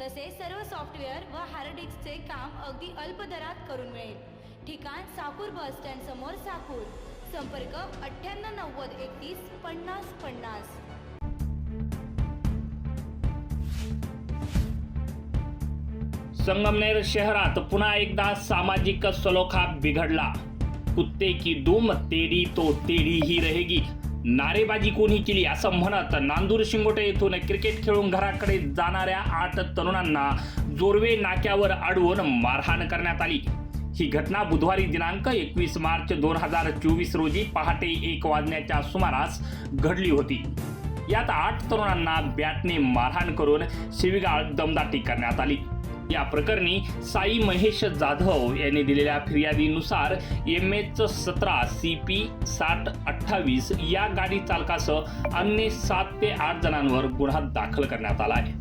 तसेच सर्व सॉफ्टवेअर व हार्ड डिस्कचे काम अगदी अल्प दरात करून मिळेल. ठिकाण साकूर बस स्टँड समोर साकूर. संपर्क अठ्ठ्याण्णव नव्वद एकतीस पन्नास पन्नास. संगमनेर शहरात पुन्हा एकदा सामाजिक सलोखा बिघडला. कुत्ते की दुम तेरी तो तेरी ही रहेगी. नारेबाजी कोणी केली असं म्हणत नांदूर शिंगोटे येथून क्रिकेट खेळून घराकडे जाणाऱ्या आठ तरुणांना जोरवे नाक्यावर अडवून मारहाण करण्यात आली. ही घटना बुधवारी दिनांक एकवीस मार्च दोन हजार चोवीस रोजी पहाटे एक वाजण्याच्या सुमारास घडली होती. यात आठ तरुणांना बॅटने मारहाण करून शिवीगाळ दमदाटी करण्यात आली. या प्रकरणी साई महेश जाधव यांनी दिलेल्या फिर्यादीनुसार एम एच सतरा सी पी साठ अठ्ठावीस या गाडी चालकासह अन्य सात ते आठ जणांवर गुन्हा दाखल करण्यात आला आहे.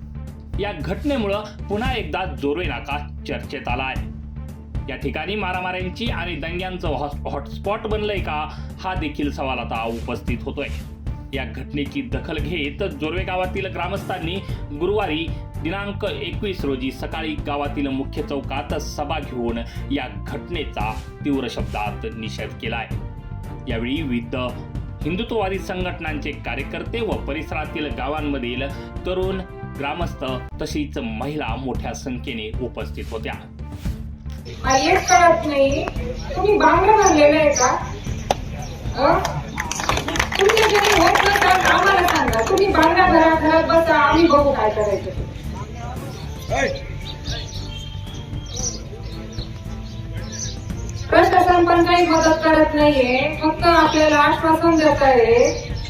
या घटनेमुळं पुन्हा एकदा जोरवे नाका चर्चेत आला आहे या ठिकाणी मारामाऱ्यांची आणि दंग्यांचं हॉटस्पॉट बनलंय का? हा देखील सवाल आता उपस्थित होतोय. या घटनेची दखल घेत जोरवे गावातील ग्रामस्थांनी गुरुवारी दिनांक एकवीस रोजी सकाळी गावातील मुख्य चौकात सभा घेऊन या घटनेचा तीव्र शब्दात निषेध केलाय. यावेळी विविध हिंदुत्ववादी संघटनांचे कार्यकर्ते व परिसरातील गावांमधील तरुण ग्रामस्थ तशीच महिला मोठ्या संख्येने उपस्थित होत्या. नाही. तुम्ही बांगडा भरलेलं आहे का? तुम्ही तुमच्या होत तर आम्हाला सांगा. तुम्ही बांगला भरा घरात बसा आम्ही बघू काय करायचं ते. प्रशासन पण काही मदत करत नाहीये फक्त आपल्याला आश्वासन देत आहे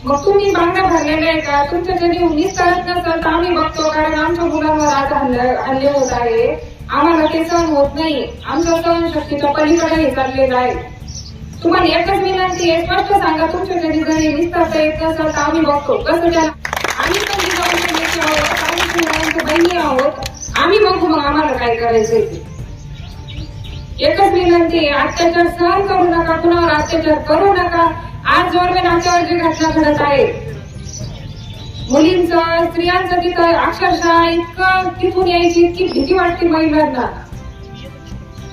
मग तुम्ही बांगला भरलेले आहे का? तुमच्या घरी उन्नीस करत नसेल तर आम्ही बघतो कारण आमच्या मुलांवर आज हल्ले होत आहे. आम्हाला ते सण होत नाही. आमच्या सहनशक्तीच्या पलीकडे हे चाललेलं आहे. तुम्हाला एकच विनंती आहे स्पष्ट सांगा तुमच्या घरी घरी येत नसेल तर आम्ही बघतो. कसं त्याला आम्ही पण जिजाऊंचे आहोत आम्ही शिवरायांच्या बहिणी आहोत. आम्ही बघू मग आम्हाला काय करायचंय एकच विनंती आहे अत्याचार सहन करू नका कुणावर अत्याचार करू नका. आज जोरवे नाट्यावर जी घटना घडत आहे मुलींचं स्त्रियांचं तिथं अक्षरशः इतकं तिथून यायची इतकी भीती वाटते महिलांना.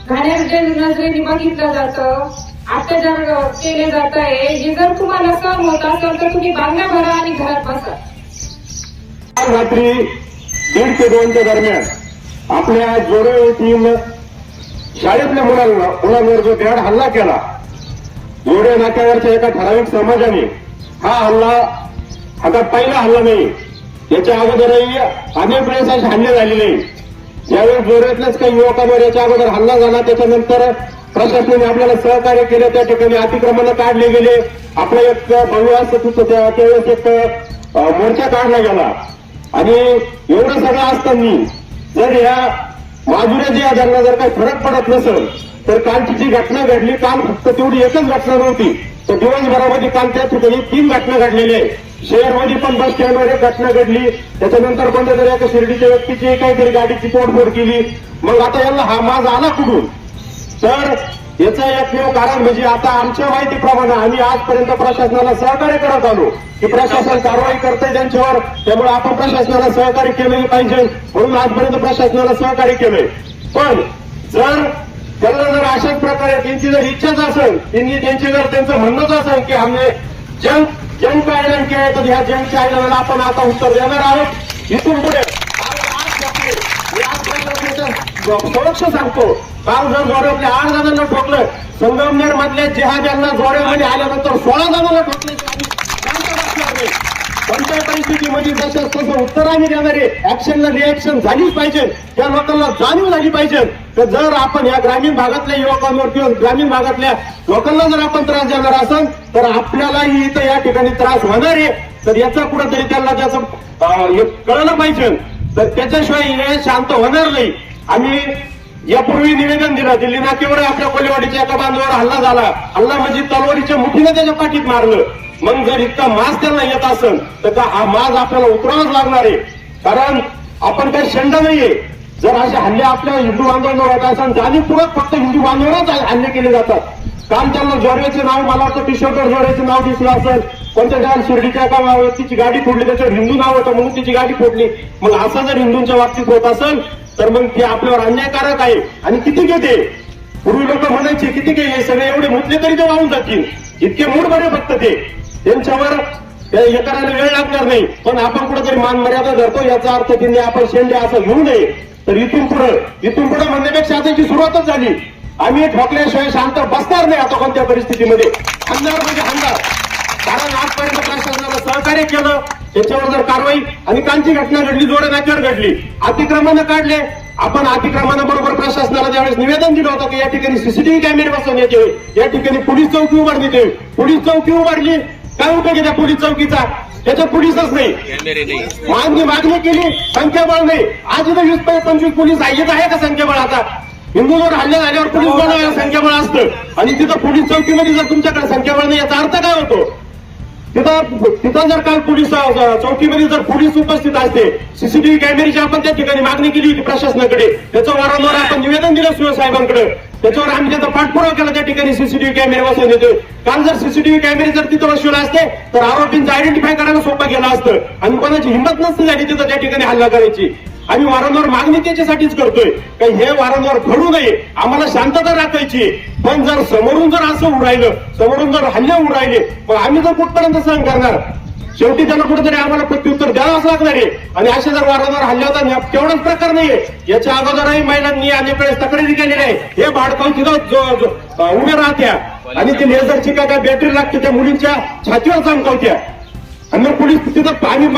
घाण्याच्या नजरेने बघितलं जातं अत्याचार केले जात आहे हे जर तुम्हाला सहन होत असेल तर तुम्ही बांगड्या भरा आणि घरात बसा. काल रात्री दीड ते दोनच्या दरम्यान आपल्या जोडे येथील शाळेतल्या मुलांना मुलांवर जो भ्याड हल्ला केला जोडे नाक्यावरच्या एका ठराविक समाजाने हा हल्ला आता पहिला हल्ला नाही याच्या अगोदरही अनेक वेळेस असे हल्ले झालेले. यावेळी जोड्यातल्याच काही युवकांवर याच्या अगोदर हल्ला झाला. त्याच्यानंतर प्रशासनाने आपल्याला सहकार्य केलं. त्या ठिकाणी अतिक्रमण काढले गेले. आपलं एक भव्य त्यावेळेस एक मोर्चा काढला गेला. आणि एवढं सगळं असताना जर या माजुऱ्या जे ज्यांना जर काही फरक पडत नसेल तर कालची जी घटना घडली काल फक्त तेवढी एकच घटना नव्हती. तर दिवसभरामध्ये काल त्या ठिकाणी तीन घटना घडलेल्या आहेत. शहरमध्ये पण बस स्टँडमध्ये घटना घडली. त्याच्यानंतर पण जर एका शिर्डीच्या व्यक्तीची काहीतरी गाडीची तोडफोड केली. मग आता यांना हा माझा आला कुठून? तर याचं एकमेव कारण म्हणजे आता आमच्या माहितीप्रमाणे आम्ही आजपर्यंत प्रशासनाला सहकार्य करत आलो की प्रशासन कारवाई करतंय त्यांच्यावर. त्यामुळे आपण प्रशासनाला सहकार्य केलेले पाहिजे म्हणून आजपर्यंत प्रशासनाला सहकार्य केलंय. पण जर त्यांना जर अशाच प्रकारे त्यांची जर इच्छाच असेल त्यांनी त्यांची जर त्यांचं म्हणणंच असेल की आम्ही जंग जंग का ऐलान केलं तर ह्या जंगच्या ऐलानाला आपण आता उत्तर देणार आहोत इथून पुढे संरक्ष सांगतो। काल जर जोड्यातल्या आठ जणांना ठोकलं। संगमनेर मधल्या जिहाद्यांना जोड्यामध्ये आल्यानंतर सोळा जणांना ठोकले. कोणत्या परिस्थितीमध्ये जसं तसं उत्तर आम्ही देणारे ऍक्शनला रिॲक्शन झालीच पाहिजे. त्या लोकांना जाणीव झाली पाहिजे. तर जर आपण या ग्रामीण भागातल्या युवकांवर किंवा ग्रामीण भागातल्या लोकांना जर आपण त्रास देणार असेल तर आपल्यालाही इथं या ठिकाणी त्रास होणार आहे. तर याचा कुठंतरी त्यांना त्याचं कळलं पाहिजे. तर त्याच्याशिवाय हे शांत होणार नाही. आम्ही यापूर्वी निवेदन दिलं दिल्ली नाक्यावर आपल्या कोलेवाडीच्या एका बांधवावर हल्ला झाला. हल्ला म्हणजे तलवारीच्या मुठीने त्याच्या पाठीत मारलं. मग जर इतका मास त्यांना येत असेल तर का हा माज आपल्याला उतरावाच लागणार आहे? कारण आपण काही शंड नाहीये. जर असे हल्ले आपल्या हिंदू बांधवांवर होत असेल जाणीवपूर्वक फक्त हिंदू बांधवांवरच हल्ले केले जातात. काल त्यांना जोडव्याचे नाव मला वाटतं किशोरकर शर्टवर नाव दिसलं असेल. कोणत्या ठिकाणी शिर्डीच्या एका तिची गाडी फोडली त्याच्यावर हिंदू नाव होतं म्हणून तिची गाडी फोडली. मग असं जर हिंदूंच्या बाबतीत होत असेल तर मग ते आपल्यावर अन्यायकारक आहे. आणि किती घेते? पूर्वी लोक म्हणायचे किती घे? हे सगळे एवढे मुतले तरी ते वाहून जातील. इतके मूड बरे फक्त ते. त्यांच्यावर ते हे करायला वेळ लागणार नाही. पण आपण कुठेतरी मान मर्यादा धरतो. याचा अर्थ त्यांनी आपण शेंडे असं घेऊ नये. तर इथून पुढे इथून पुढे म्हणण्यापेक्षा आता सुरुवातच झाली. आम्ही ठोकल्याशिवाय शांत बसणार नाही आता कोणत्या परिस्थितीमध्ये. हंगार म्हणजे हंगार कारण आजपर्यंत प्रशासनाला सहकार्य केलं. त्याच्यावर जर कारवाई आणि कालची घटना घडली जोडे नाक्यावर घडली अतिक्रमण काढले आपण अतिक्रमणाबरोबर प्रशासनाला ज्यावेळेस निवेदन दिलं होतं की या ठिकाणी सीसीटीव्ही कॅमेरे बसवण्यात यावे या ठिकाणी पोलीस चौकी उभारण्यात यावी पोलीस चौकी उभारली काय उपयोग त्या पोलीस चौकीचा? त्याच्यात पोलीसच नाही. मागणी मागणी केली संख्याबळ नाही. आज इथं वीस ते पंचवीस पोलीस आहे येत आहे का संख्याबळ आता? हिंदूवर हल्ले झाल्यावर पोलीस बनवायला संख्याबळ असतं. आणि तिथं पोलीस चौकीमध्ये जर तुमच्याकडे संख्याबळ नाही याचा अर्थ काय होतो? तिथं तिथं जर काल पोलीस चौकीमध्ये जर पोलीस उपस्थित असते सीसीटीव्ही कॅमेऱ्याची आपण त्या ठिकाणी मागणी केली होती प्रशासनाकडे. त्याचं वारंवार आपण निवेदन दिलं सुयो साहेबांकडे. त्याच्यावर आम्ही त्याचा पाठपुरावा केला त्या ठिकाणी सीसीटीव्ही कॅमेरे बसवून देतोय. काल जर सीसीटीव्ही कॅमेरे जर तिथं बसवले असते तर आरोपींचं आयडेंटिफाय करायला सोपं गेलं असतं. आणि कोणाची हिंमत नसती झाली तिथं त्या ठिकाणी हल्ला करायची. आम्ही वारंवार मागणी त्याच्यासाठीच करतोय. काही हे वारंवार घडू नये. आम्हाला शांतता राखायची. पण जर समोरून जर असं उडायलं समोरून जर हल्ले उडायले मग आम्ही जर कुठपर्यंत सहन करणार? शेवटी त्यांना कुठेतरी आम्हाला प्रत्युत्तर द्यावंच लागणार आहे. आणि असे जर वारंवार हल्ले होता तेवढाच प्रकार नाहीये. याच्या अगोदरही महिलांनी अनेक वेळेस तक्रारी केलेली आहे हे भाडकाव तिथं उभ्या जो- राहत्या. आणि ते लेझरची काय काय बॅटरी लागते त्या मुलींच्या छातीवर चमकावत्या आणि मग पोलीस तिथं आम्ही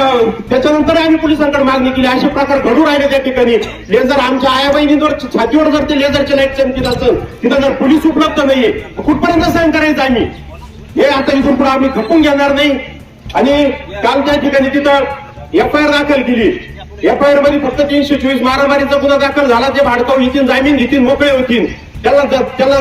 त्याच्यानंतर आम्ही पोलिसांकडे मागणी केली. असे प्रकार घडू राहिले त्या ठिकाणी. लेझर आमच्या आया बहिणींवर छातीवर जर ते लेझरची लाइट चमकीत असेल तिथं जर पोलीस उपलब्ध नाहीये कुठपर्यंत सहन करायचं आम्ही? हे आता इथून पुढे आम्ही खपून घेणार नाही. आणि काल त्या ठिकाणी तिथं एफ आय आर दाखल केली. एफ आय आरमध्ये फक्त तीनशे चोवीस मारामारीचा गुन्हा दाखल झाला. ते भाडकाव येतील जामीन घेतील मोकळे होतील. त्याला त्याला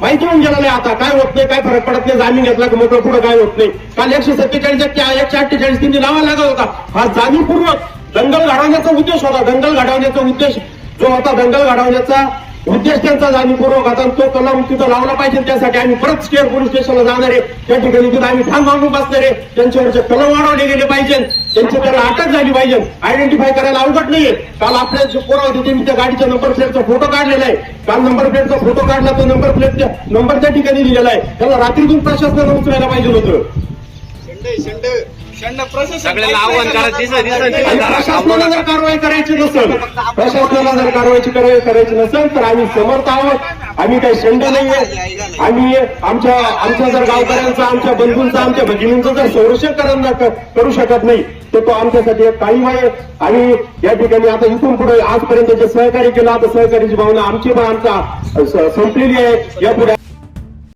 माहिती होऊन गेलं नाही आता. काय होत नाही काय फरक पडत नाही जामीन घेतला की मोकळं पुढे काय होत नाही. काल एकशे सत्तेचाळीस एकशे अठ्ठेचाळीस तिने लावा लागत होता. हा जाणीवपूर्वक दंगल घडवण्याचा उद्देश होता. दंगल घडवण्याचा उद्देश जो होता दंगल घडवण्याचा उद्देश त्यांचा जाणीवपूर्वक आता तो कलम तिथं लावला पाहिजे त्यासाठी आम्ही परत स्टेट पोलीस स्टेशनला जाणार आहे. त्या ठिकाणी तिथं आम्ही ठाम मागून बसणार आहे. त्यांच्यावरचे कलम वाढवले गेले पाहिजे. त्यांची त्याला अटक झाली पाहिजे. आयडेंटिफाय करायला अवघड नाहीये. काल आपल्या जे पोरं होते त्यांनी त्या गाडीच्या नंबर प्लेटचा फोटो काढलेला आहे. काल नंबर प्लेटचा फोटो काढला तो नंबर प्लेटच्या नंबर त्या ठिकाणी दिलेला आहे. त्याला रात्रीतून प्रशासनानं उचलायला पाहिजे होतं. सगळ्याला आव्हान प्रशासनाला जर कारवाई करायची नसेल प्रशासनाला जर कारवाईची कारवाई करायची नसेल तर आम्ही समर्थ आहोत. आम्ही काही शंड नाहीये. आम्ही आमच्या आमच्या जर गावकऱ्यांचा आमच्या बंधूंचा आमच्या भगिनींचं जर संरक्षण करू शकत नाही तर तो आमच्यासाठी एक काळीम आहे. आणि या ठिकाणी आता इथून पुढे आजपर्यंत जे सहकार्य केलं आता सहकार्याची भावना आमची पण आमचा संपलेली आहे. यापुढे